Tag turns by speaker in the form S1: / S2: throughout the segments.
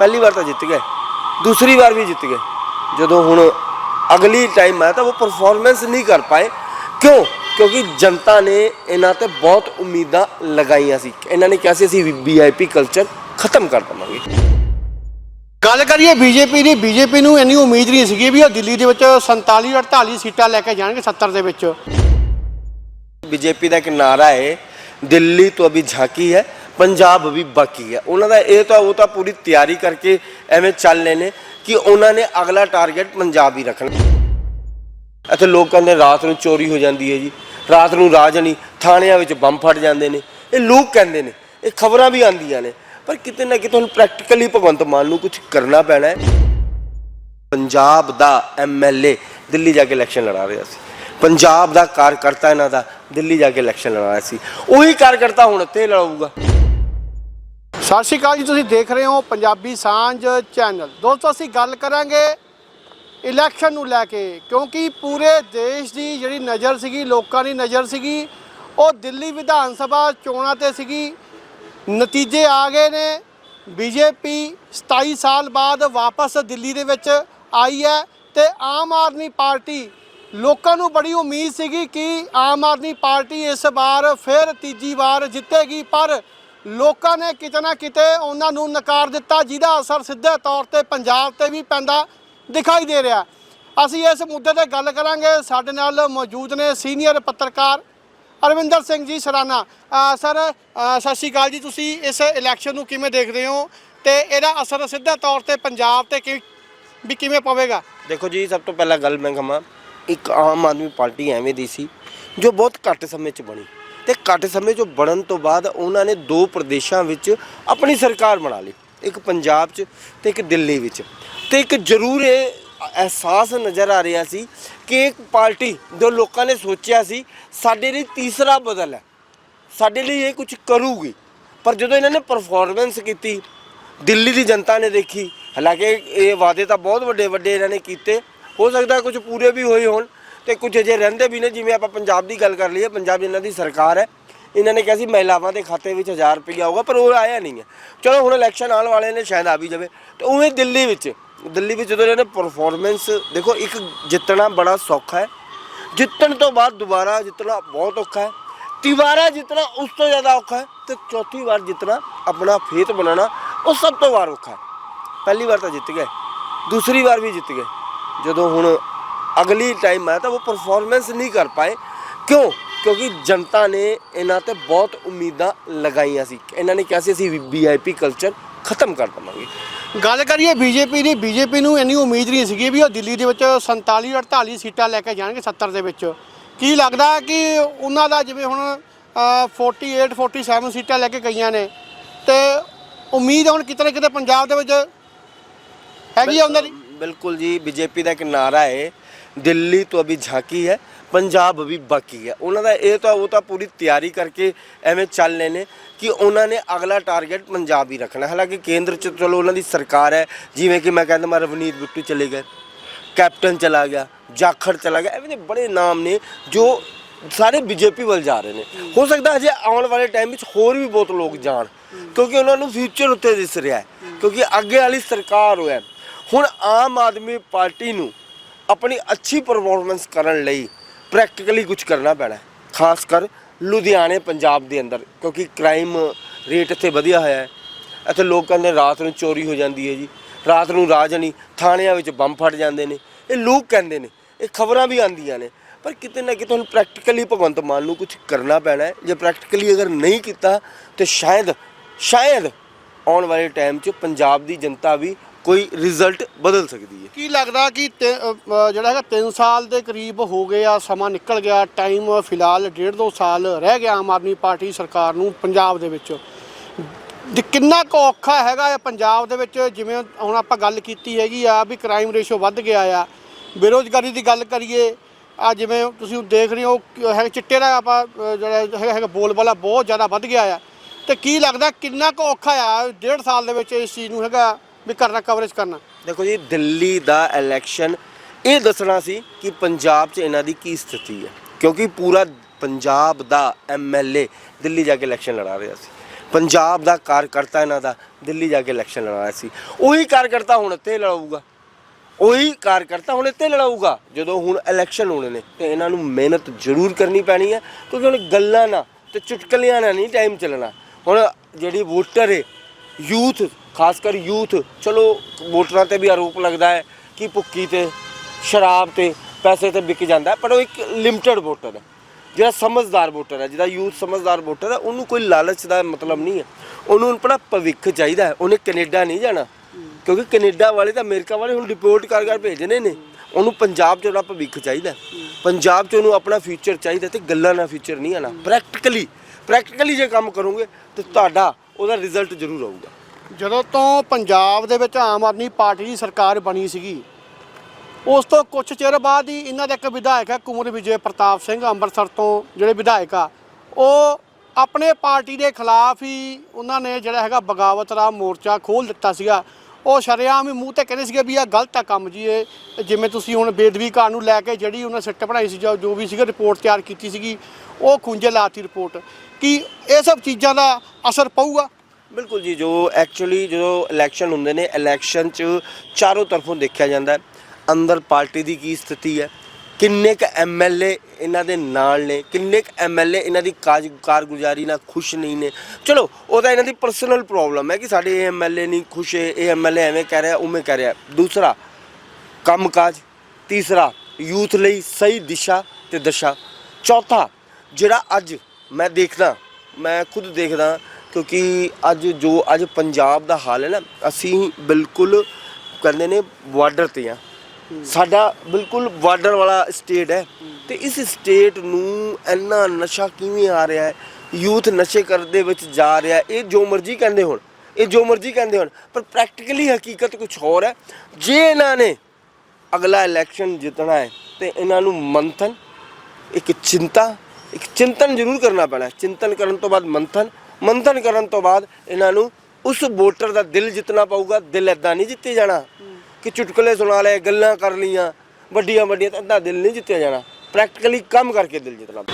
S1: ਪਹਿਲੀ ਵਾਰ ਤਾਂ ਜਿੱਤ ਗਏ। ਦੂਸਰੀ ਵਾਰ ਵੀ ਜਿੱਤ ਗਏ। ਜਦੋਂ ਹੁਣ ਅਗਲੀ ਟਾਈਮ ਆਇਆ ਤਾਂ ਉਹ ਪਰਫਾਰਮੈਂਸ ਨਹੀਂ ਕਰ ਪਾਏ। ਕਿਉਂ? ਕਿਉਂਕਿ ਜਨਤਾ ਨੇ ਇਹਨਾਂ ਤੇ ਬਹੁਤ ਉਮੀਦਾਂ ਲਗਾਈਆਂ ਸੀ। ਇਹਨਾਂ ਨੇ ਕਿਹਾ ਸੀ ਅਸੀਂ ਵੀਆਈਪੀ ਕਲਚਰ ਖਤਮ ਕਰ ਦਵਾਂਗੇ।
S2: ਗੱਲ ਕਰੀਏ ਬੀਜੇਪੀ ਦੀ। ਬੀਜੇਪੀ ਨੂੰ ਇੰਨੀ ਉਮੀਦ ਨਹੀਂ ਸੀਗੀ ਵੀ ਉਹ ਦਿੱਲੀ ਦੇ ਵਿੱਚ 47 48 ਸੀਟਾਂ ਲੈ ਕੇ ਜਾਣਗੇ 70 ਦੇ ਵਿੱਚ।
S1: ਬੀਜੇਪੀ ਦਾ ਇੱਕ ਨਾਰਾ ਹੈ ਦਿੱਲੀ ਤੋਂ ਅਭੀ ਝਾਕੀ ਹੈ ਪੰਜਾਬ ਵੀ ਬਾਕੀ ਹੈ। ਉਹਨਾਂ ਦਾ ਇਹ ਤਾਂ, ਉਹ ਤਾਂ ਪੂਰੀ ਤਿਆਰੀ ਕਰਕੇ ਐਵੇਂ ਚੱਲ ਰਹੇ ਨੇ ਕਿ ਉਹਨਾਂ ਨੇ ਅਗਲਾ ਟਾਰਗੇਟ ਪੰਜਾਬ ਹੀ ਰੱਖਣਾ। ਇੱਥੇ ਲੋਕ ਕਹਿੰਦੇ ਰਾਤ ਨੂੰ ਚੋਰੀ ਹੋ ਜਾਂਦੀ ਹੈ ਜੀ। ਰਾਤ ਨੂੰ ਰਾਜਨੀ ਥਾਣਿਆਂ ਵਿੱਚ ਬੰਬ ਫਟ ਜਾਂਦੇ ਨੇ। ਇਹ ਲੋਕ ਕਹਿੰਦੇ ਨੇ, ਇਹ ਖਬਰਾਂ ਵੀ ਆਉਂਦੀਆਂ ਨੇ। ਪਰ ਕਿਤੇ ਨਾ ਕਿਤੇ ਹੁਣ ਪ੍ਰੈਕਟੀਕਲੀ ਭਗਵੰਤ ਮਾਨ ਨੂੰ ਕੁਝ ਕਰਨਾ ਪੈਣਾ ਹੈ। ਪੰਜਾਬ ਦਾ ਐਮਐਲਏ ਦਿੱਲੀ ਜਾ ਕੇ ਇਲੈਕਸ਼ਨ ਲੜਾ ਰਿਹਾ ਸੀ। ਪੰਜਾਬ ਦਾ ਕਾਰਕਰਤਾ ਇਹਨਾਂ ਦਾ ਦਿੱਲੀ ਜਾ ਕੇ ਇਲੈਕਸ਼ਨ ਲੜਾ ਰਿਹਾ ਸੀ। ਉਹੀ ਕਾਰਕਰਤਾ ਹੁਣ ਇੱਥੇ ਲੜਾਊਗਾ।
S2: ਸਤਿ ਸ਼੍ਰੀ ਅਕਾਲ ਜੀ, ਤੁਸੀਂ ਦੇਖ ਰਹੇ ਹੋ ਪੰਜਾਬੀ ਸਾਂਝ ਚੈਨਲ। ਦੋਸਤੋ, ਅਸੀਂ ਗੱਲ ਕਰਾਂਗੇ ਇਲੈਕਸ਼ਨ ਨੂੰ ਲੈ ਕੇ, ਕਿਉਂਕਿ ਪੂਰੇ ਦੇਸ਼ ਦੀ ਜਿਹੜੀ ਨਜ਼ਰ ਸੀਗੀ, ਲੋਕਾਂ ਦੀ ਨਜ਼ਰ ਸੀਗੀ, ਉਹ ਦਿੱਲੀ ਵਿਧਾਨ ਸਭਾ ਚੋਣਾਂ ਤੇ ਸੀਗੀ। ਨਤੀਜੇ ਆ ਗਏ ਨੇ। ਬੀਜੇਪੀ 27 ਸਾਲ ਬਾਅਦ ਵਾਪਸ ਦਿੱਲੀ ਦੇ ਵਿੱਚ ਆਈ ਹੈ ਤੇ ਆਮ ਆਦਮੀ ਪਾਰਟੀ ਲੋਕਾਂ ਨੂੰ ਬੜੀ ਉਮੀਦ ਸੀਗੀ ਕਿ ਆਮ ਆਦਮੀ ਪਾਰਟੀ ਇਸ ਵਾਰ ਫਿਰ ਤੀਜੀ ਵਾਰ ਜਿੱਤੇਗੀ, ਪਰ ਲੋਕਾਂ ਨੇ ਕਿਤੇ ਨਾ ਕਿਤੇ ਉਹਨਾਂ ਨੂੰ ਨਕਾਰ ਦਿੱਤਾ, ਜਿਹਦਾ ਅਸਰ ਸਿੱਧੇ ਤੌਰ ਤੇ ਪੰਜਾਬ ਤੇ ਵੀ ਪੈਂਦਾ ਦਿਖਾਈ ਦੇ ਰਿਹਾ। ਅਸੀਂ ਇਸ ਮੁੱਦੇ ਤੇ ਗੱਲ ਕਰਾਂਗੇ। ਸਾਡੇ ਨਾਲ ਮੌਜੂਦ ਨੇ ਸੀਨੀਅਰ ਪੱਤਰਕਾਰ ਅਰਵਿੰਦਰ ਸਿੰਘ ਜੀ ਸਰਾਣਾ ਸਰ ਸਤਿ ਸ਼੍ਰੀ ਅਕਾਲ ਜੀ। ਤੁਸੀਂ ਇਸ ਇਲੈਕਸ਼ਨ ਨੂੰ ਕਿਵੇਂ ਦੇਖਦੇ ਹੋ? ਤੇ ਇਹਦਾ ਅਸਰ ਸਿੱਧੇ ਤੌਰ ਤੇ ਪੰਜਾਬ ਤੇ ਕਿ, ਵੀ ਕਿਵੇਂ ਪਵੇਗਾ?
S1: ਦੇਖੋ ਜੀ, ਸਭ ਤੋਂ ਪਹਿਲਾਂ ਗੱਲ ਮੈਂ ਕਹਾਂ, ਇੱਕ ਆਮ ਆਦਮੀ ਪਾਰਟੀ ਐਵੇਂ ਦੀ ਸੀ, ਜੋ ਬਹੁਤ ਘੱਟ ਸਮੇਂ 'ਚ ਬਣੀ। ਤੇ ਘੱਟ ਸਮੇਂ 'ਚ ਬਣਨ ਤੋਂ ਬਾਅਦ ਉਹਨਾਂ ਨੇ ਦੋ ਪ੍ਰਦੇਸ਼ਾਂ ਵਿੱਚ ਆਪਣੀ ਸਰਕਾਰ ਬਣਾ ਲਈ। ਇੱਕ ਪੰਜਾਬ 'ਚ ਤੇ ਇੱਕ ਦਿੱਲੀ ਵਿੱਚ। ਤੇ ਇੱਕ ਜ਼ਰੂਰ ਇਹ ਅਹਿਸਾਸ ਨਜ਼ਰ ਆ ਰਿਹਾ ਸੀ ਕਿ ਇੱਕ ਪਾਰਟੀ ਜੋ ਲੋਕਾਂ ਨੇ ਸੋਚਿਆ ਸੀ, ਸਾਡੇ ਲਈ ਤੀਸਰਾ ਬਦਲ ਹੈ। ਸਾਡੇ ਲਈ ਇਹ ਕੁਝ ਕਰੂਗੀ। ਪਰ ਜਦੋਂ ਇਹਨਾਂ ਨੇ ਪਰਫਾਰਮੈਂਸ ਕੀਤੀ, ਦਿੱਲੀ ਦੀ ਜਨਤਾ ਨੇ ਦੇਖੀ, ਹਾਲਾਂਕਿ ਇਹ ਵਾਅਦੇ ਤਾਂ ਬਹੁਤ ਵੱਡੇ ਵੱਡੇ ਇਹਨਾਂ ਨੇ ਕੀਤੇ, ਹੋ ਸਕਦਾ ਕੁਝ ਪੂਰੇ ਵੀ ਹੋਏ ਹੋਣ। ਤੇ ਕੁਝ ਅਜੇ ਰਹਿੰਦੇ ਵੀ ਨੇ, ਜਿਵੇਂ ਆਪਾਂ ਪੰਜਾਬ ਦੀ ਗੱਲ ਕਰ ਲਈਏ, ਪੰਜਾਬ ਇਹਨਾਂ ਦੀ ਸਰਕਾਰ ਹੈ। ਇਹਨਾਂ ਨੇ ਕਿਹਾ ਸੀ ਮਹਿਲਾਵਾਂ ਦੇ ਖਾਤੇ ਵਿੱਚ 1000 ਰੁਪਇਆ ਆਊਗਾ ਪਰ ਉਹ ਆਇਆ ਨਹੀਂ ਹੈ। ਚਲੋ ਹੁਣ ਇਲੈਕਸ਼ਨ ਆਉਣ ਵਾਲੇ ਨੇ, ਸ਼ਾਇਦ ਆ ਵੀ ਜਾਵੇ। ਤੇ ਉਵੇਂ ਦਿੱਲੀ ਵਿੱਚ ਦਿੱਲੀ ਵਿੱਚ ਜਦੋਂ ਇਹਨਾਂ ਨੇ ਪਰਫਾਰਮੈਂਸ ਦੇਖੋ ਇੱਕ ਜਿੱਤਣਾ ਬੜਾ ਸੌਖਾ ਹੈ। ਜਿੱਤਣ ਤੋਂ ਬਾਅਦ ਦੁਬਾਰਾ ਜਿੱਤਣਾ ਬਹੁਤ ਔਖਾ ਹੈ। ਤਿਵਾਰਾ ਜਿੱਤਣਾ ਉਸ ਤੋਂ ਜ਼ਿਆਦਾ ਔਖਾ ਹੈ ਤੇ ਚੌਥੀ ਵਾਰ ਜਿੱਤਣਾ, ਆਪਣਾ ਫੇਤ ਬਣਾਉਣਾ, ਉਹ ਸਭ ਤੋਂ ਵਾਰ ਔਖਾ ਹੈ। ਪਹਿਲੀ ਵਾਰ ਤਾਂ ਜਿੱਤ ਗਏ, ਦੂਸਰੀ ਵਾਰ ਵੀ ਜਿੱਤ ਗਏ। ਜਦੋਂ ਹੁਣ ਅਗਲੀ ਟਾਈਮ ਆਇਆ ਤਾਂ ਉਹ ਪਰਫਾਰਮੈਂਸ ਨਹੀਂ ਕਰ ਪਾਏ। ਕਿਉਂ? ਕਿਉਂਕਿ ਜਨਤਾ ਨੇ ਇਹਨਾਂ ਤੇ ਬਹੁਤ ਉਮੀਦਾਂ ਲਗਾਈਆਂ ਸੀ। ਇਹਨਾਂ ਨੇ ਕਿਹਾ ਸੀ ਅਸੀਂ ਵੀਆਈਪੀ ਕਲਚਰ ਖਤਮ ਕਰ ਦਵਾਂਗੇ।
S2: ਗੱਲ ਕਰੀਏ ਬੀਜੇਪੀ ਦੀ। ਬੀਜੇਪੀ ਨੂੰ ਇੰਨੀ ਉਮੀਦ ਨਹੀਂ ਸੀਗੀ ਵੀ ਉਹ ਦਿੱਲੀ ਦੇ ਵਿੱਚ 47 48 ਸੀਟਾਂ ਲੈ ਕੇ ਜਾਣਗੇ 70 ਦੇ ਵਿੱਚ। ਕੀ ਲੱਗਦਾ ਕਿ ਉਹਨਾਂ ਦਾ ਜਿਵੇਂ ਹੁਣ ਅ, 48 47 ਸੀਟਾਂ ਲੈ ਕੇ ਗਈਆਂ ਨੇ ਤੇ ਉਮੀਦ ਹੁਣ ਕਿਤੇ ਕਿਤੇ ਪੰਜਾਬ ਦੇ ਵਿੱਚ ਹੈਗੀ ਆ ਉਹਨਾਂ ਦੀ?
S1: ਬਿਲਕੁਲ ਜੀ ਬੀਜੇਪੀ ਦਾ ਇੱਕ ਨਾਰਾ ਹੈ। ਦਿੱਲੀ ਤੋਂ ਅਭੀ ਝਾਕੀ ਹੈ, ਪੰਜਾਬ ਵੀ ਬਾਕੀ ਹੈ। ਉਹਨਾਂ ਦਾ ਇਹ ਤਾਂ ਉਹ ਤਾਂ ਪੂਰੀ ਤਿਆਰੀ ਕਰਕੇ ਐਵੇਂ ਚੱਲ ਰਹੇ ਨੇ ਕਿ ਉਹਨਾਂ ਨੇ ਅਗਲਾ ਟਾਰਗੇਟ ਪੰਜਾਬ ਹੀ ਰੱਖਣਾ। ਹਾਲਾਂਕਿ ਕੇਂਦਰ 'ਚ ਚਲੋ ਉਹਨਾਂ ਦੀ ਸਰਕਾਰ ਹੈ, ਜਿਵੇਂ ਕਿ ਮੈਂ ਕਹਿੰਦਾ ਮੈਂ ਰਵਨੀਤ ਬਿੱਟੂ ਚਲੇ ਗਏ, ਕੈਪਟਨ ਚਲਾ ਗਿਆ, ਜਾਖੜ ਚਲਾ ਗਿਆ, ਐਵੇਂ ਦੇ ਬੜੇ ਨਾਮ ਨੇ ਜੋ ਸਾਰੇ ਬੀਜੇਪੀ ਵੱਲ ਜਾ ਰਹੇ ਨੇ। ਹੋ ਸਕਦਾ ਅਜੇ ਆਉਣ ਵਾਲੇ ਟਾਈਮ ਵਿੱਚ ਹੋਰ ਵੀ ਬਹੁਤ ਲੋਕ ਜਾਣ, ਕਿਉਂਕਿ ਉਹਨਾਂ ਨੂੰ ਫਿਊਚਰ ਉੱਤੇ ਦਿਸ ਰਿਹਾ ਹੈ, ਕਿਉਂਕਿ ਅੱਗੇ ਵਾਲੀ ਸਰਕਾਰ ਹੋਇਆ। ਹੁਣ ਆਮ ਆਦਮੀ ਪਾਰਟੀ ਨੂੰ ਆਪਣੀ ਅੱਛੀ ਪਰਫਾਰਮੈਂਸ ਕਰਨ ਲਈ ਪ੍ਰੈਕਟੀਕਲੀ ਕੁਝ ਕਰਨਾ ਪੈਣਾ ਖਾਸ ਕਰ ਲੁਧਿਆਣੇ, ਪੰਜਾਬ ਦੇ ਅੰਦਰ, ਕਿਉਂਕਿ ਕ੍ਰਾਈਮ ਰੇਟ ਇੱਥੇ ਵਧਿਆ ਹੋਇਆ ਹੈ। ਇੱਥੇ ਲੋਕ ਕਹਿੰਦੇ ਰਾਤ ਨੂੰ ਚੋਰੀ ਹੋ ਜਾਂਦੀ ਹੈ ਜੀ। ਰਾਤ ਨੂੰ ਰਾਜਨੀ ਥਾਣਿਆਂ ਵਿੱਚ ਬੰਬ ਫਟ ਜਾਂਦੇ ਨੇ। ਇਹ ਲੋਕ ਕਹਿੰਦੇ ਨੇ, ਇਹ ਖਬਰਾਂ ਵੀ ਆਉਂਦੀਆਂ ਨੇ। ਪਰ ਕਿਤੇ ਨਾ ਕਿਤੇ ਹੁਣ ਪ੍ਰੈਕਟੀਕਲੀ ਭਗਵੰਤ ਮਾਨ ਨੂੰ ਕੁਝ ਕਰਨਾ ਪੈਣਾ ਹੈ। ਜੇ ਪ੍ਰੈਕਟੀਕਲੀ ਅਗਰ ਨਹੀਂ ਕੀਤਾ, ਤੇ ਸ਼ਾਇਦ ਸ਼ਾਇਦ ਆਉਣ ਵਾਲੇ ਟਾਈਮ 'ਚ ਪੰਜਾਬ ਦੀ ਜਨਤਾ ਵੀ ਕੋਈ ਰਿਜ਼ਲਟ ਬਦਲ ਸਕਦੀ ਹੈ।
S2: ਕੀ ਲੱਗਦਾ ਕਿ ਤੇ- ਅ, ਜਿਹੜਾ ਹੈਗਾ 3 ਸਾਲ ਦੇ ਕਰੀਬ ਹੋ ਗਏ ਆ ਸਮਾਂ ਨਿਕਲ ਗਿਆ ਟਾਈਮ ਫਿਲਹਾਲ ਡੇਢ ਦੋ ਸਾਲ ਰਹਿ ਗਿਆ ਆਮ ਆਦਮੀ ਪਾਰਟੀ ਸਰਕਾਰ ਨੂੰ ਪੰਜਾਬ ਦੇ ਵਿੱਚ। ਤੇ ਕਿੰਨਾ ਕੁ ਔਖਾ ਹੈਗਾ ਇਹ ਪੰਜਾਬ ਦੇ ਵਿੱਚ? ਜਿਵੇਂ ਹੁਣ ਆਪਾਂ ਗੱਲ ਕੀਤੀ ਹੈਗੀ ਆ ਵੀ ਕ੍ਰਾਈਮ ਰੇਸ਼ੋ ਵੱਧ ਗਿਆ ਆ। ਬੇਰੋਜ਼ਗਾਰੀ ਦੀ ਗੱਲ ਕਰੀਏ ਆ ਜਿਵੇਂ ਤੁਸੀਂ ਦੇਖ ਰਹੇ ਹੋ ਕਿ ਹੈ ਚਿੱਟੇ ਦਾ ਆਪਾਂ ਅ, ਜਿਹੜਾ ਹੈਗਾ ਹੈਗਾ ਬੋਲਬਾਲਾ ਬਹੁਤ ਜ਼ਿਆਦਾ ਵੱਧ ਗਿਆ ਆ। ਤੇ ਕੀ ਲੱਗਦਾ ਕਿੰਨਾ ਕੁ ਔਖਾ ਆ ਡੇਢ ਸਾਲ ਦੇ ਵਿੱਚ ਇਸ ਚੀਜ਼ ਨੂੰ ਹੈਗਾ? ਵੀ ਕਰਨਾ ਕਵਰੇਜ ਕਰਨਾ।
S1: ਦੇਖੋ ਜੀ, ਦਿੱਲੀ ਦਾ ਇਲੈਕਸ਼ਨ ਇਹ ਦੱਸਣਾ ਸੀ ਕਿ ਪੰਜਾਬ 'ਚ ਇਹਨਾਂ ਦੀ ਕੀ ਸਥਿਤੀ ਹੈ। ਕਿਉਂਕਿ ਪੂਰਾ ਪੰਜਾਬ ਦਾ ਐਮਐਲਏ ਦਿੱਲੀ ਜਾ ਕੇ ਇਲੈਕਸ਼ਨ ਲੜਾ ਰਿਹਾ ਸੀ। ਪੰਜਾਬ ਦਾ ਕਾਰਕਰਤਾ ਇਹਨਾਂ ਦਾ ਦਿੱਲੀ ਜਾ ਕੇ ਇਲੈਕਸ਼ਨ ਲੜਾ ਰਿਹਾ ਸੀ। ਉਹੀ ਕਾਰਜਕਰਤਾ ਹੁਣ ਇੱਥੇ ਲੜਾਊਗਾ। ਉਹੀ ਕਾਰਕਰਤਾ ਹੁਣ ਇੱਥੇ ਲੜਾਊਗਾ। ਜਦੋਂ ਹੁਣ ਇਲੈਕਸ਼ਨ ਹੋਣੇ ਨੇ, ਤੇ ਇਹਨਾਂ ਨੂੰ ਮਿਹਨਤ ਜ਼ਰੂਰ ਕਰਨੀ ਪੈਣੀ ਹੈ। ਕਿਉਂਕਿ ਹੁਣ ਗੱਲਾਂ ਨਾ ਤੇ ਚੁਟਕਲਿਆਂ ਨਾਲ ਨਹੀਂ ਟਾਈਮ ਚੱਲਣਾ। ਹੁਣ ਜਿਹੜੀ ਵੋਟਰ ਹੈ ਯੂਥ ਖਾਸ ਕਰ ਯੂਥ, ਚਲੋ ਵੋਟਰਾਂ ਤੇ ਵੀ ਆਰੋਪ ਲੱਗਦਾ ਹੈ ਕਿ ਭੁੱਕੀ ਤੇ, ਸ਼ਰਾਬ ਤੇ, ਪੈਸੇ ਤੇ ਵਿਕ ਜਾਂਦਾ ਪਰ ਉਹ ਇੱਕ ਲਿਮਟਿਡ ਵੋਟਰ ਹੈ। ਜਿਹੜਾ ਸਮਝਦਾਰ ਵੋਟਰ ਹੈ, ਜਿਹਦਾ ਯੂਥ ਸਮਝਦਾਰ ਵੋਟਰ ਹੈ, ਉਹਨੂੰ ਕੋਈ ਲਾਲਚ ਦਾ ਮਤਲਬ ਨਹੀਂ ਹੈ। ਉਹਨੂੰ ਆਪਣਾ ਭਵਿੱਖ ਚਾਹੀਦਾ ਹੈ। ਉਹਨੇ ਕੈਨੇਡਾ ਨਹੀਂ ਜਾਣਾ। ਕਿਉਂਕਿ ਕੈਨੇਡਾ ਵਾਲੇ ਤਾਂ ਅਮਰੀਕਾ ਵਾਲੇ ਹੁਣ ਰਿਪੋਰਟ ਕਰ ਕਰ ਭੇਜਣੇ ਨੇ। ਉਹਨੂੰ ਪੰਜਾਬ 'ਚ ਉਹਦਾ ਭਵਿੱਖ ਚਾਹੀਦਾ ਪੰਜਾਬ 'ਚ ਉਹਨੂੰ ਆਪਣਾ ਫਿਊਚਰ ਚਾਹੀਦਾ ਤੇ ਗੱਲਾਂ ਨਾਲ ਫਿਊਚਰ ਨਹੀਂ ਆਣਾ ਪ੍ਰੈਕਟੀਕਲੀ ਪ੍ਰੈਕਟੀਕਲੀ ਜੇ ਕੰਮ ਕਰੋਗੇ, ਤੇ ਤੁਹਾਡਾ ਉਹਦਾ ਰਿਜ਼ਲਟ ਜ਼ਰੂਰ ਆਊਗਾ।
S2: ਜਦੋਂ ਤੋਂ ਪੰਜਾਬ ਦੇ ਵਿੱਚ ਆਮ ਆਦਮੀ ਪਾਰਟੀ ਦੀ ਸਰਕਾਰ ਬਣੀ ਸੀਗੀ, ਉਸ ਤੋਂ ਕੁਝ ਚਿਰ ਬਾਅਦ ਹੀ ਇਹਨਾਂ ਦਾ ਇੱਕ ਵਿਧਾਇਕ ਹੈ ਕੁਮਰ ਵਿਜੇ ਪ੍ਰਤਾਪ ਸਿੰਘ, ਅੰਮ੍ਰਿਤਸਰ ਤੋਂ ਜਿਹੜੇ ਵਿਧਾਇਕ ਆ, ਉਹ ਆਪਣੇ ਪਾਰਟੀ ਦੇ ਖਿਲਾਫ ਹੀ ਉਹਨਾਂ ਨੇ ਜਿਹੜਾ ਹੈਗਾ ਬਗਾਵਤ ਦਾ ਮੋਰਚਾ ਖੋਲ ਦਿੱਤਾ ਸੀਗਾ। ਉਹ ਸ਼ਰੇਆਮ ਹੀ ਮੂੰਹ ਤੇ ਕਹਿੰਦੇ ਸੀਗੇ ਵੀ ਇਹ ਗਲਤ ਆ ਕੰਮ ਜੀ ਇਹ। ਜਿਵੇਂ ਤੁਸੀਂ ਹੁਣ ਬੇਦਵੀ ਕਾਨੂੰਨ ਨੂੰ ਲੈ ਕੇ ਜਿਹੜੀ ਉਹਨਾਂ ਸਿੱਟ ਬਣਾਈ ਸੀ ਜਾਂ ਜੋ ਵੀ ਸੀਗਾ ਰਿਪੋਰਟ ਤਿਆਰ ਕੀਤੀ ਸੀਗੀ, ਉਹ ਖੁੰਝੇ ਲਾਤੀ ਰਿਪੋਰਟ ਕਿ ਇਹ ਸਭ ਚੀਜ਼ਾਂ ਦਾ ਅਸਰ ਪਊਗਾ?
S1: ਬਿਲਕੁਲ ਜੀ, ਜੋ ਐਕਚੁਅਲੀ ਜਦੋਂ ਇਲੈਕਸ਼ਨ ਹੁੰਦੇ ਨੇ ਇਲੈਕਸ਼ਨ 'ਚ ਚਾਰੋਂ ਤਰਫੋਂ ਦੇਖਿਆ ਜਾਂਦਾ ਹੈ, ਅੰਦਰ ਪਾਰਟੀ ਦੀ ਕੀ ਸਥਿਤੀ ਹੈ, ਕਿੰਨੇ ਕ ਐਮਐਲਏ ਇਹਨਾਂ ਦੇ ਨਾਲ ਨੇ, ਕਿੰਨੇ ਕ ਐਮਐਲਏ ਇਹਨਾਂ ਦੀ ਕਾਜ, ਕਾਰਗੁਜ਼ਾਰੀ ਨਾਲ ਖੁਸ਼ ਨਹੀਂ ਨੇ। ਚਲੋ, ਉਹ ਤਾਂ ਇਹਨਾਂ ਦੀ ਪਰਸਨਲ ਪ੍ਰੋਬਲਮ ਹੈ ਕਿ ਸਾਡੇ ਇਹ ਐਮਐਲਏ ਨਹੀਂ ਖੁਸ਼ ਹੈ ਇਹ ਐਮਐਲਏ ਐਵੇਂ ਕਹਿ ਰਿਹਾ, ਉਵੇਂ ਕਹਿ ਰਿਹਾ। ਦੂਸਰਾ, ਕੰਮਕਾਜ। ਤੀਸਰਾ, ਯੂਥ ਲਈ ਸਹੀ ਦਿਸ਼ਾ ਤੇ ਦਸ਼ਾ। ਚੌਥਾ, ਜਿਹੜਾ ਅੱਜ ਮੈਂ ਦੇਖਦਾ ਮੈਂ ਖੁਦ ਦੇਖਦਾ ਕਿਉਂਕਿ ਅੱਜ ਜੋ ਅੱਜ ਪੰਜਾਬ ਦਾ ਹਾਲ ਹੈ ਨਾ ਅਸੀਂ ਬਿਲਕੁਲ ਕਹਿੰਦੇ ਨੇ ਬਾਰਡਰ ਤੇ ਆ। ਸਾਡਾ ਬਿਲਕੁਲ ਬਾਰਡਰ ਵਾਲਾ ਸਟੇਟ ਹੈ ਤੇ ਇਸ ਸਟੇਟ ਨੂੰ ਇੰਨਾ ਨਸ਼ਾ ਕਿਵੇਂ ਆ ਰਿਹਾ ਹੈ? ਯੂਥ ਨਸ਼ੇ ਕਰਦੇ ਵਿੱਚ ਜਾ ਰਿਹਾ। ਇਹ ਜੋ ਮਰਜ਼ੀ ਕਹਿੰਦੇ ਹੋਣ ਇਹ ਜੋ ਮਰਜ਼ੀ ਕਹਿੰਦੇ ਹੋਣ ਪਰ ਪ੍ਰੈਕਟੀਕਲੀ ਹਕੀਕਤ ਕੁਝ ਹੋਰ ਹੈ। ਜੇ ਇਹਨਾਂ ਨੇ ਅਗਲਾ ਇਲੈਕਸ਼ਨ ਜਿੱਤਣਾ ਹੈ ਤੇ ਇਹਨਾਂ ਨੂੰ ਮੰਥਨ ਇੱਕ ਚਿੰਤਾ ਇੱਕ ਚਿੰਤਨ ਜ਼ਰੂਰ ਕਰਨਾ ਪੈਣਾ। ਚਿੰਤਨ ਕਰਨ ਤੋਂ ਬਾਅਦ ਮੰਥਨ ਮੰਥਨ ਕਰਨ ਤੋਂ ਬਾਅਦ ਇਹਨਾਂ ਨੂੰ ਉਸ ਵੋਟਰ ਦਾ ਦਿਲ ਜਿੱਤਣਾ ਪਊਗਾ, ਦਿਲ ਐਦਾਂ ਨਹੀਂ ਜਿੱਤੇ ਜਾਣਾ ਕਿ ਚੁਟਕਲੇ ਸੁਣਾ ਲਏ, ਗੱਲਾਂ ਕਰ ਲਈਆਂ, ਵੱਡੀਆਂ ਵੱਡੀਆਂ ਤਾਂ ਅੱਧਾ ਦਿਲ ਨਹੀਂ ਜਿੱਤਿਆ ਜਾਣਾ। ਪ੍ਰੈਕਟੀਕਲੀ ਕੰਮ ਕਰਕੇ ਦਿਲ ਜਿੱਤਣਾ।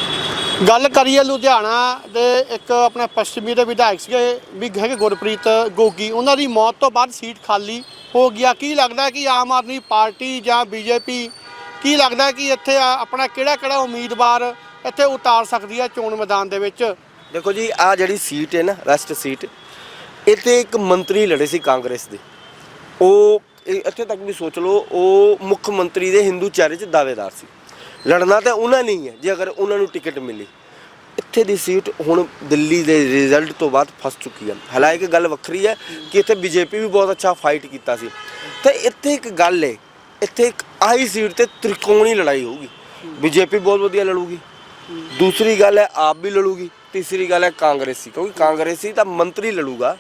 S2: ਗੱਲ ਕਰੀਏ ਲੁਧਿਆਣਾ ਦੇ ਇੱਕ ਆਪਣੇ ਪੱਛਮੀ ਦੇ ਵਿਧਾਇਕ ਸੀਗੇ, ਵੀ ਹੈਗੇ ਗੁਰਪ੍ਰੀਤ ਗੋਗੀ। ਉਹਨਾਂ ਦੀ ਮੌਤ ਤੋਂ ਬਾਅਦ ਸੀਟ ਖਾਲੀ ਹੋ ਗਿਆ। ਕੀ ਲੱਗਦਾ ਕਿ ਆਮ ਆਦਮੀ ਪਾਰਟੀ ਜਾਂ ਬੀਜੇਪੀ, ਕੀ ਲੱਗਦਾ ਕਿ ਇੱਥੇ ਆਪਣਾ ਕਿਹੜਾ ਕਿਹੜਾ ਉਮੀਦਵਾਰ ਇੱਥੇ ਉਤਾਰ ਸਕਦੀ ਹੈ ਚੋਣ ਮੈਦਾਨ ਦੇ ਵਿੱਚ।
S1: ਦੇਖੋ ਜੀ ਆ ਜਿਹੜੀ ਸੀਟ ਹੈ ਨਾ ਵੈਸਟ ਸੀਟ, ਇੱਥੇ ਇੱਕ ਮੰਤਰੀ ਲੜੇ ਸੀ ਕਾਂਗਰਸ ਦੇ। ਉਹ ਇਹ ਇੱਥੇ ਤੱਕ ਵੀ ਸੋਚ ਲਓ, ਉਹ ਮੁੱਖ ਮੰਤਰੀ ਦੇ ਹਿੰਦੂ ਚਿਹਰੇ 'ਚ ਦਾਅਵੇਦਾਰ ਸੀ। ਲੜਨਾ ਤਾਂ ਉਹਨਾਂ ਨਹੀਂ ਹੈ ਜੇ ਅਗਰ ਉਹਨਾਂ ਨੂੰ ਟਿਕਟ ਮਿਲੀ। ਇੱਥੇ ਦੀ ਸੀਟ ਹੁਣ ਦਿੱਲੀ ਦੇ ਰਿਜ਼ਲਟ ਤੋਂ ਬਾਅਦ ਫਸ ਚੁੱਕੀ ਹੈ ਹਾਲਾਂਕਿ ਗੱਲ ਵੱਖਰੀ ਹੈ ਕਿ ਇੱਥੇ ਬੀਜੇਪੀ ਵੀ ਬਹੁਤ ਅੱਛਾ ਫਾਈਟ ਕੀਤਾ ਸੀ। ਤੇ ਇੱਥੇ ਇੱਕ ਗੱਲ ਹੈ, ਇੱਥੇ ਇੱਕ ਆਹੀ ਸੀਟ ਤੇ ਤ੍ਰਿਕੋਣੀ ਲੜਾਈ ਹੋਊਗੀ। ਬੀਜੇਪੀ ਬਹੁਤ ਵਧੀਆ ਲੜੂਗੀ। ਦੂਸਰੀ ਗੱਲ ਹੈ ਆਪ ਵੀ ਲੜੂਗੀ ਤੀਸਰੀ ਗੱਲ ਹੈ ਕਾਂਗਰਸੀ ਕਿਉਂਕਿ ਕਾਂਗਰਸੀ ਤਾਂ ਮੰਤਰੀ ਲੜੂਗਾ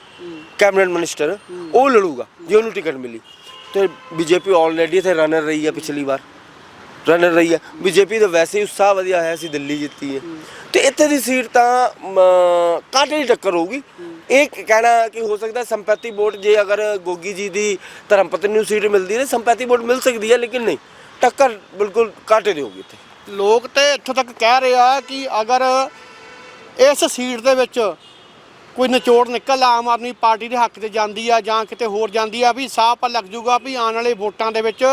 S1: ਕੈਬਨਿਟ ਮਿਨਿਸਟਰ ਉਹ ਲੜੂਗਾ ਜੇ ਉਹਨੂੰ ਟਿਕਟ ਮਿਲੀ। ਤੇ ਬੀਜੇਪੀ ਆਲਰੇਡੀ ਇੱਥੇ ਰਨਰ ਰਹੀ ਹੈ ਪਿਛਲੀ ਵਾਰ। ਰਨਰ ਰਹੀ ਹੈ। ਬੀਜੇਪੀ ਦਾ ਵੈਸੇ ਹੀ ਉਤਸ਼ਾਹ ਵਧੀਆ ਹੈ ਸੀ ਦਿੱਲੀ ਜਿੱਤੀ ਹੈ। ਤੇ ਇੱਥੇ ਦੀ ਸੀਟ ਤਾਂ ਮ, ਦੀ ਟੱਕਰ ਹੋਊਗੀ? ਇਹ ਕਹਿਣਾ ਕਿ ਹੋ ਸਕਦਾ ਸੰਪਤੀ ਵੋਟ ਜੇ ਅਗਰ ਗੋਗੀ ਜੀ ਦੀ ਧਰਮਪਤਨੀ ਨੂੰ ਸੀਟ ਮਿਲਦੀ ਹੈ ਸੰਪੈਤੀ ਵੋਟ ਮਿਲ ਸਕਦੀ ਹੈ ਲੇਕਿਨ ਨਹੀਂ। ਟੱਕਰ ਬਿਲਕੁਲ ਕਾਂਟੇ ਦੀ ਹੋਊਗੀ ਇੱਥੇ?
S2: ਲੋਕ ਤੇ ਇੱਥੋਂ ਤੱਕ ਕਹਿ ਰਹੇ ਆ ਕਿ ਅਗਰ ਇਸ ਸੀਟ ਦੇ ਵਿੱਚ ਕੋਈ ਨਿਚੋੜ ਨਿਕਲ ਆਮ ਆਦਮੀ ਪਾਰਟੀ ਦੇ ਹੱਕ ਤੇ ਜਾਂਦੀ ਆ ਜਾਂ ਕਿਤੇ ਹੋਰ ਜਾਂਦੀ ਆ, ਵੀ ਸਾਹ ਪਰ ਲੱਗ ਜੂਗਾ ਵੀ ਆਉਣ ਵਾਲੇ ਵੋਟਾਂ ਦੇ ਵਿੱਚ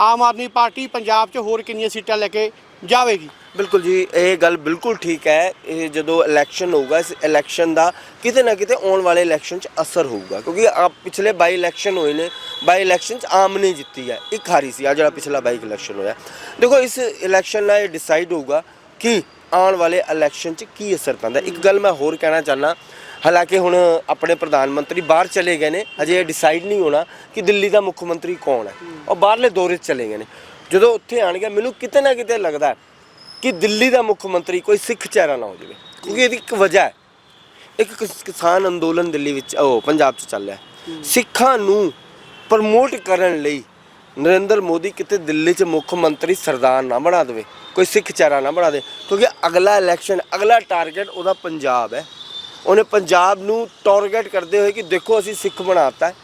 S2: ਆਮ ਆਦਮੀ ਪਾਰਟੀ ਪੰਜਾਬ 'ਚ ਹੋਰ ਕਿੰਨੀਆਂ ਸੀਟਾਂ ਲੈ ਕੇ ਜਾਵੇਗੀ।
S1: ਬਿਲਕੁਲ ਜੀ, ਇਹ ਗੱਲ ਬਿਲਕੁਲ ਠੀਕ ਹੈ। ਇਹ ਜਦੋਂ ਇਲੈਕਸ਼ਨ ਹੋਊਗਾ, ਇਸ ਇਲੈਕਸ਼ਨ ਦਾ ਕਿਤੇ ਨਾ ਕਿਤੇ ਆਉਣ ਵਾਲੇ ਇਲੈਕਸ਼ਨ 'ਚ ਅਸਰ ਹੋਊਗਾ। ਕਿਉਂਕਿ ਆ ਪਿਛਲੇ ਬਾਈ ਇਲੈਕਸ਼ਨ ਹੋਏ ਨੇ, ਬਾਈ ਇਲੈਕਸ਼ਨ 'ਚ ਆਮ ਨੇ ਜਿੱਤੀ ਹੈ। ਇੱਕ ਹਾਰੀ ਸੀ ਆ ਜਿਹੜਾ ਪਿਛਲਾ ਬਾਈ ਇਲੈਕਸ਼ਨ ਹੋਇਆ। ਦੇਖੋ, ਇਸ ਇਲੈਕਸ਼ਨ ਨਾਲ ਇਹ ਡਿਸਾਈਡ ਹੋਊਗਾ ਕਿ ਆਉਣ ਵਾਲੇ ਇਲੈਕਸ਼ਨ 'ਚ ਕੀ ਅਸਰ ਪੈਂਦਾ। ਇੱਕ ਗੱਲ ਮੈਂ ਹੋਰ ਕਹਿਣਾ ਚਾਹਨਾ ਹਾਲਾਂਕਿ ਹੁਣ ਆਪਣੇ ਪ੍ਰਧਾਨ ਮੰਤਰੀ ਬਾਹਰ ਚਲੇ ਗਏ ਨੇ ਅਜੇ ਇਹ ਡਿਸਾਈਡ ਨਹੀਂ ਹੋਣਾ ਕਿ ਦਿੱਲੀ ਦਾ ਮੁੱਖ ਮੰਤਰੀ ਕੌਣ ਹੈ। ਉਹ ਬਾਹਰਲੇ ਦੌਰੇ 'ਚ ਚਲੇ ਗਏ ਨੇ। ਜਦੋਂ ਉੱਥੇ ਆਣਗੇ ਮੈਨੂੰ ਕਿਤੇ ਨਾ ਕਿਤੇ ਲੱਗਦਾ ਕਿ ਦਿੱਲੀ ਦਾ ਮੁੱਖ ਮੰਤਰੀ ਕੋਈ ਸਿੱਖ ਚਿਹਰਾ ਨਾ ਹੋ ਜਾਵੇ ਕਿਉਂਕਿ ਇਹਦੀ ਇੱਕ ਵਜ੍ਹਾ ਹੈ। ਇੱਕ ਕਿਸ- ਕਿਸਾਨ ਅੰਦੋਲਨ ਦਿੱਲੀ ਵਿੱਚ ਉਹ ਪੰਜਾਬ 'ਚ ਚੱਲ ਰਿਹਾ ਹੈ। ਸਿੱਖਾਂ ਨੂੰ ਪ੍ਰਮੋਟ ਕਰਨ ਲਈ ਨਰਿੰਦਰ ਮੋਦੀ ਕਿਤੇ ਦਿੱਲੀ 'ਚ ਮੁੱਖ ਮੰਤਰੀ ਸਰਦਾਰ ਨਾ ਬਣਾ ਦੇਵੇ ਕੋਈ ਸਿੱਖ ਚਿਹਰਾ ਨਾ ਬਣਾ ਦੇ ਕਿਉਂਕਿ ਅਗਲਾ ਇਲੈਕਸ਼ਨ ਅਗਲਾ ਟਾਰਗੇਟ ਉਹਦਾ ਪੰਜਾਬ ਹੈ। ਉਹਨੇ ਪੰਜਾਬ ਨੂੰ ਟਾਰਗੇਟ ਕਰਦੇ ਹੋਏ ਕਿ ਦੇਖੋ ਅਸੀਂ ਸਿੱਖ ਬਣਾਤਾ ਹੈ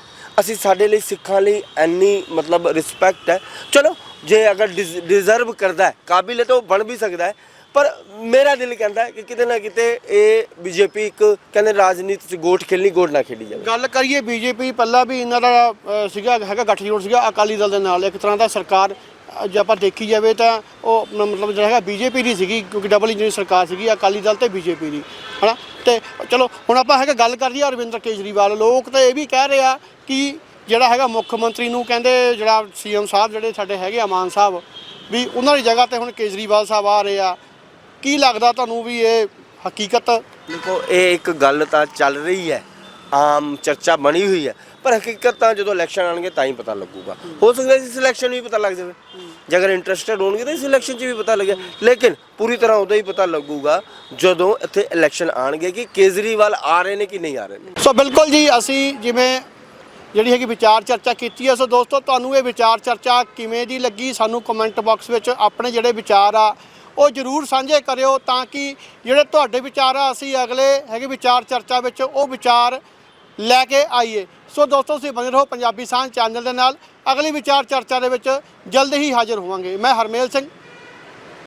S1: ਅਸੀਂ ਸਾਡੇ ਲਈ ਸਿੱਖਾਂ ਲਈ ਇੰਨੀ ਮਤਲਬ ਰਿਸਪੈਕਟ ਹੈ। ਚਲੋ ਜੇ ਅਗਰ ਡਿਜ਼ਰਵ ਕਰਦਾ ਹੈ, ਕਾਬਿਲ ਹੈ ਤਾਂ ਉਹ ਬਣ ਵੀ ਸਕਦਾ ਹੈ। ਪਰ ਮੇਰਾ ਦਿਲ ਕਹਿੰਦਾ ਹੈ ਕਿ ਕਿਤੇ ਨਾ ਕਿਤੇ ਇਹ ਬੀਜੇਪੀ ਇੱਕ ਕਹਿੰਦੇ ਰਾਜਨੀਤੀ 'ਚ ਗੋਟ ਖੇਲਣੀ, ਗੋਟ ਨਾ ਖੇਡੀ ਜਾਵੇ।
S2: ਗੱਲ ਕਰੀਏ ਬੀਜੇਪੀ, ਪਹਿਲਾਂ ਵੀ ਇਹਨਾਂ ਦਾ ਸੀਗਾ, ਹੈਗਾ ਗੱਠਜੋੜ ਸੀਗਾ, ਅਕਾਲੀ ਦਲ ਦੇ ਨਾਲ। ਇੱਕ ਤਰ੍ਹਾਂ ਦਾ ਸਰਕਾਰ, ਜੇ ਆਪਾਂ ਦੇਖੀ ਜਾਵੇ ਤਾਂ ਉਹ ਮਤਲਬ ਜਿਹੜਾ ਹੈਗਾ ਬੀਜੇਪੀ ਦੀ ਸੀਗੀ, ਕਿਉਂਕਿ ਡਬਲ ਇੰਜਨ ਸਰਕਾਰ ਸੀਗੀ, ਅਕਾਲੀ ਦਲ ਤੇ ਬੀਜੇਪੀ ਦੀ, ਹਨਾ? ਤੇ ਚਲੋ, ਹੁਣ ਆਪਾਂ ਹੈਗਾ ਗੱਲ ਕਰੀਏ ਅਰਵਿੰਦਰ ਕੇਜਰੀਵਾਲ। ਲੋਕ ਤਾਂ ਇਹ ਵੀ ਕਹਿ ਰਹੇ ਆ ਕਿ ਜਿਹੜਾ ਹੈਗਾ ਮੁੱਖ ਮੰਤਰੀ ਨੂੰ ਕਹਿੰਦੇ ਜਿਹੜਾ ਸੀਐਮ ਸਾਹਿਬ ਜਿਹੜੇ ਸਾਡੇ ਹੈਗੇ ਆ ਮਾਨ ਸਾਹਿਬ ਵੀ ਉਹਨਾਂ ਦੀ ਜਗ੍ਹਾ ਤੇ ਹੁਣ ਕੇਜਰੀਵਾਲ ਸਾਹਿਬ ਆ ਰਹੇ ਆ। ਕੀ ਲੱਗਦਾ ਤੁਹਾਨੂੰ ਵੀ ਇਹ ਹਕੀਕਤ?
S1: ਦੇਖੋ ਇਹ ਇੱਕ ਗੱਲ ਤਾਂ ਚੱਲ ਰਹੀ ਹੈ। ਆਮ ਚਰਚਾ ਬਣੀ ਹੋਈ ਹੈ। ਪਰ ਹਕੀਕਤ ਤਾਂ ਜਦੋਂ ਇਲੈਕਸ਼ਨ ਆਣਗੇ ਤਾਂ ਹੀ ਪਤਾ ਲੱਗੂਗਾ। ਹੋ ਸਕਦਾ ਇਸ ਇਲੈਕਸ਼ਨ ਵੀ ਪਤਾ ਲੱਗ ਜਾਵੇ। ਜੇ ਅਗਰ ਇੰਟਰਸਟਿਡ ਹੋਣਗੇ ਤਾਂ ਇਸ ਇਲੈਕਸ਼ਨ 'ਚ ਵੀ ਪਤਾ ਲੱਗੇ ਲੇਕਿਨ ਪੂਰੀ ਤਰ੍ਹਾਂ ਉਦੋਂ ਹੀ ਪਤਾ ਲੱਗੂਗਾ ਜਦੋਂ ਇੱਥੇ ਇਲੈਕਸ਼ਨ ਆਣਗੇ ਕਿ ਕੇਜਰੀਵਾਲ ਆ ਰਹੇ ਨੇ ਕਿ ਨਹੀਂ ਆ ਰਹੇ ਨੇ।
S2: ਸੋ ਬਿਲਕੁਲ ਜੀ ਅਸੀਂ ਜਿਵੇਂ ਜਿਹੜੀ ਹੈਗੀ ਵਿਚਾਰ ਚਰਚਾ ਕੀਤੀ ਹੈ। ਸੋ ਦੋਸਤੋ, ਤੁਹਾਨੂੰ ਇਹ ਵਿਚਾਰ ਚਰਚਾ ਕਿਵੇਂ ਦੀ ਲੱਗੀ? ਸਾਨੂੰ ਕਮੈਂਟ ਬਾਕਸ ਵਿੱਚ ਆਪਣੇ ਜਿਹੜੇ ਵਿਚਾਰ ਆ, ਉਹ ਜਰੂਰ ਸਾਂਝੇ ਕਰਿਓ ਤਾਂ ਕਿ ਜਿਹੜੇ ਤੁਹਾਡੇ ਵਿਚਾਰ ਆ, ਅਸੀਂ ਅਗਲੇ ਹੈਗੇ ਵਿਚਾਰ ਚਰਚਾ ਵਿੱਚ ਉਹ ਵਿਚਾਰ ਲੈ ਕੇ ਆਈਏ। ਸੋ ਦੋਸਤੋ, ਤੁਸੀਂ ਬਣੇ ਰਹੋ ਪੰਜਾਬੀ ਸਾਂਝ ਚੈਨਲ ਦੇ ਨਾਲ। ਅਗਲੀ ਵਿਚਾਰ ਚਰਚਾ ਦੇ ਵਿੱਚ ਜਲਦ ਹੀ ਹਾਜ਼ਰ ਹੋਵਾਂਗੇ। ਮੈਂ ਹਰਮੇਲ ਸਿੰਘ